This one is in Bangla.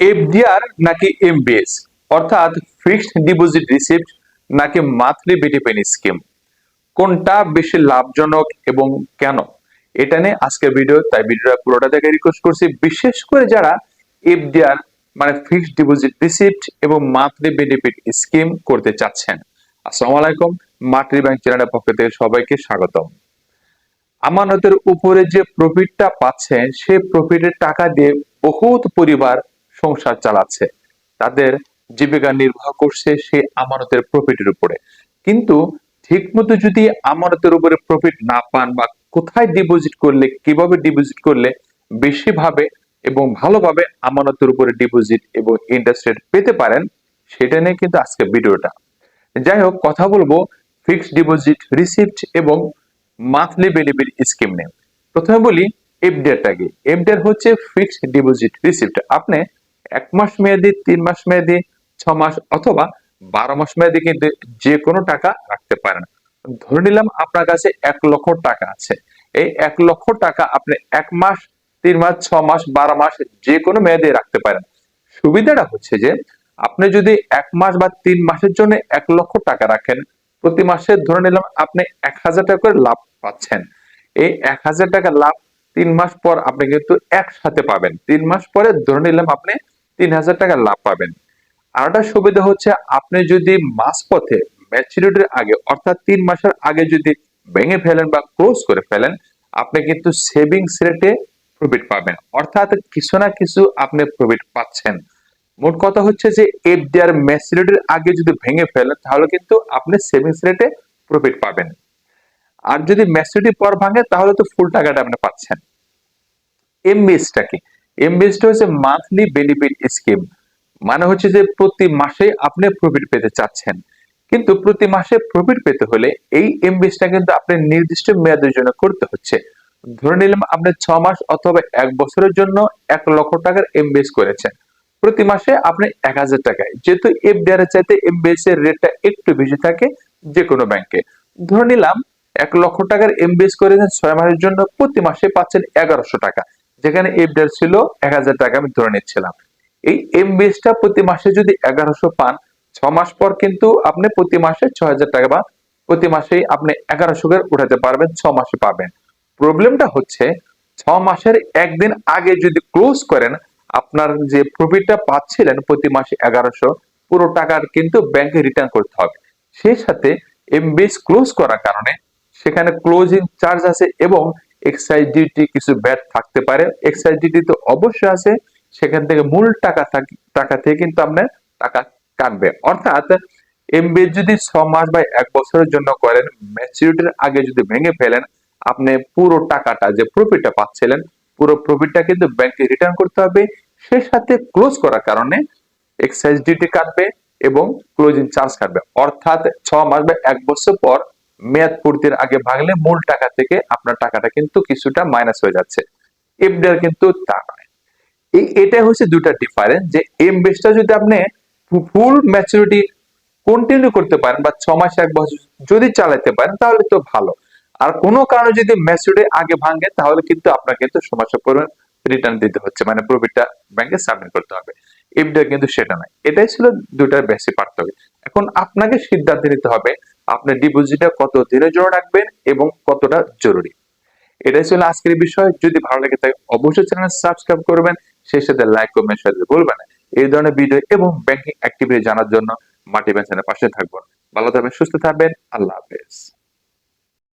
এফডিআর নাকি এমবিএস? অর্থাৎ ফিক্সড ডিপোজিট রিসিপ্ট নাকি মান্থলি বেনিফিট স্কিম? কোনটা বেশি লাভজনক এবং কেন? এটা নিয়ে আজকের ভিডিও, তাই ভিডিওটা পুরোটা দেখে রিকোয়েস্ট করছি। বিশেষ করে যারা এফডিআর মানে ফিক্সড ডিপোজিট রিসিপ্ট এবং মান্থলি বেনিফিট স্কিম করতে চাচ্ছেন। আসসালামু আলাইকুম, মাতৃ ব্যাংক চ্যানেলের পক্ষ থেকে সবাইকে স্বাগতম। আমানতের উপরে যে প্রফিটটা পাচ্ছেন সেই প্রফিটের টাকা দিয়ে বহুত পরিবার সংসার চালাচ্ছে। তাদের জীবিকা নির্বাহ করছে সেই আমানতের প্রফিটের উপরে। কিন্তু ঠিকমতো যদি আমানতের উপরে প্রফিট না পান বা কোথায় ডিপোজিট করলে, কীভাবে ডিপোজিট করলে বেশি ভাবে এবং ভালোভাবে আমানতের উপরে ডিপোজিট এবং ইন্টারেস্ট রেট পেতে পারেন, সেটা নিয়ে কিন্তু আজকে ভিডিওটা। যাই হোক, কথা বলব ফিক্সড ডিপোজিট রিসিপ্ট এবং মান্থলি বেনিফিট স্কিম নিয়ে। প্রথমে বলি এফডিআরটা কি? এফডিআর হচ্ছে ফিক্সড ডিপোজিট রিসিপ্ট আপনি এক মাস মেয়াদি, তিন মাস মেয়াদি, ছ মাস অথবা বারো মাস মেয়াদি কিন্তু যে কোনো টাকা রাখতে পারেন। ধরে নিলাম আপনার কাছে এক লক্ষ টাকা আছে। এই এক লক্ষ টাকা আপনি এক মাস, তিন মাস, ছ মাস, বারো মাস যে কোনো মেয়াদে রাখতে পারেন। সুবিধাটা হচ্ছে যে আপনি যদি এক মাস বা তিন মাসের জন্য এক লক্ষ টাকা রাখেন, প্রতি মাসে ধরে নিলাম আপনি এক হাজার টাকা করে লাভ পাচ্ছেন। এই এক হাজার টাকা লাভ তিন মাস পর আপনি কিন্তু একসাথে পাবেন। তিন মাস পরে ধরে নিলাম আপনি তিন হাজার টাকা লাভ পাবেন। আর একটা সুবিধা হচ্ছে আপনি যদি মাস পথে ম্যাচুরিটির আগে, অর্থাৎ তিন মাসের আগে যদি ভেঙে ফেলেন বা ক্লোজ করে ফেলেন, আপনি কিন্তু সেভিংস রেটে প্রফিট পাবেন। অর্থাৎ কিছু না কিছু আপনি প্রফিট পাচ্ছেন। মোট কথা হচ্ছে যে এফডিআর ম্যাচুরিটির আগে যদি ভেঙে ফেলেন, তাহলে কিন্তু আপনি সেভিংস রেটে প্রফিট পাবেন। আর যদি ম্যাচুরিটি পর ভাঙে, তাহলে তো ফুল টাকাটা আপনি পাচ্ছেন। এমবিএসটা কি? এমবিএসটা হচ্ছে মান্থলি বেনিফিট স্কিম মানে হচ্ছে যে প্রতি মাসে আপনি প্রফিট পেতে চাচ্ছেন। কিন্তু প্রতি মাসে প্রফিট পেতে হলে এই এমবিএসটা কিন্তু আপনি নির্দিষ্ট মেয়াদের জন্য করতে হচ্ছে। ধরে নিলাম আপনি ছ মাস অথবা এক বছরের জন্য এক লক্ষ টাকার এমবিএস করেছেন। প্রতি মাসে আপনি এক হাজার টাকায়। যেহেতু এফডিআর চাইতে এমবিএস এর রেটটা একটু বেশি থাকে যে কোনো ব্যাংকে ধরে নিলাম এক লক্ষ টাকার এমবিএস করেছেন ছয় মাসের জন্য প্রতি মাসে পাচ্ছেন এগারোশো টাকা। যেখানে এফডিআর ছিল এক হাজার টাকা আমি ধরে নিচ্ছিলাম। এই এমবিএসটা প্রতি মাসে যদি এগারোশো পান, ছ মাস পর কিন্তু আপনি প্রতি মাসে ছ হাজার টাকা বা প্রতি মাসেই আপনি এগারোশো করে উঠাতে পারবেন, ছ মাসে পাবেন। প্রবলেমটা হচ্ছে, ছ মাসের একদিন আগে যদি ক্লোজ করেন, আপনার যে প্রফিটটা পাচ্ছিলেন প্রতি মাসে এগারোশো, পুরো টাকার কিন্তু ব্যাংকে রিটার্ন করতে হবে। সেই সাথে এমবিএস ক্লোজ করার কারণে সেখানে ক্লোজিং চার্জ আছে এবং এক্সাইজ ডিউটি কিছু ব্যাট থাকতে পারে। এক্সাইজ ডিউটি তো অবশ্যই আছে। সেখান থেকে মূল টাকা টাকা থেকে কিন্তু আপনার টাকা কাটবে। অর্থাৎ এমবিএস যদি ছ মাস বা এক বছরের জন্য করেন ম্যাচুরিটির আগে যদি ভেঙে ফেলেন, আপনি পুরো টাকাটা, যে প্রফিটটা পাচ্ছিলেন, পুরো প্রফিটটা কিন্তু ব্যাংকে রিটার্ন করতে হবে। সেই সাথে ক্লোজ করার কারণে এক্সাইজ ডিউটি কাটবে এবং ক্লোজিং চার্জ কাটবে। অর্থাৎ ছ মাস বা এক বছর পর মেয়াদ পূর্তির আগে ভাঙলে মূল টাকা থেকে আপনার টাকাটা কিন্তু কিছুটা মাইনাস হয়ে যাচ্ছে। এফডিআর কিন্তু তা নয়। এই এটা হচ্ছে দুটা ডিফারেন্স যে এম বেসটা যদি আপনি ফুল ম্যাচুরিটি কন্টিনিউ করতে পারেন বা ছ মাস, এক বছর যদি চালাতে পারেন, তাহলে তো ভালো। আর কোনো কারণে যদি ম্যাচুরিটি আগে ভাঙে, তাহলে কিন্তু আপনাকে কিন্তু সমস্যা পরিমাণ রিটার্ন দিতে হচ্ছে। মানে প্রফিটটা ব্যাংকে সাবমিট করতে হবে। এফডিআর কিন্তু সেটা নয়। এটাই ছিল দুটার বেশি পার্থক্য। এখন আপনাকে সিদ্ধান্ত নিতে হবে আপনি ডিপোজিটটা কত দিনের জন্য রাখবেন এবং কতটা জরুরি। এটাই ছিল আজকের বিষয়। যদি ভালো লাগে থাকে অবশ্যই চ্যানেল সাবস্ক্রাইব করবেন। সেই সাথে লাইক কমেন্ট শেয়ার বলবেন এই ধরনের ভিডিও এবং ব্যাংকিং অ্যাক্টিভিটি জানার জন্য মাটি ব্যাংক পাশে থাকবেন। ভালো থাকবেন, সুস্থ থাকবেন। আল্লাহ হাফেজ।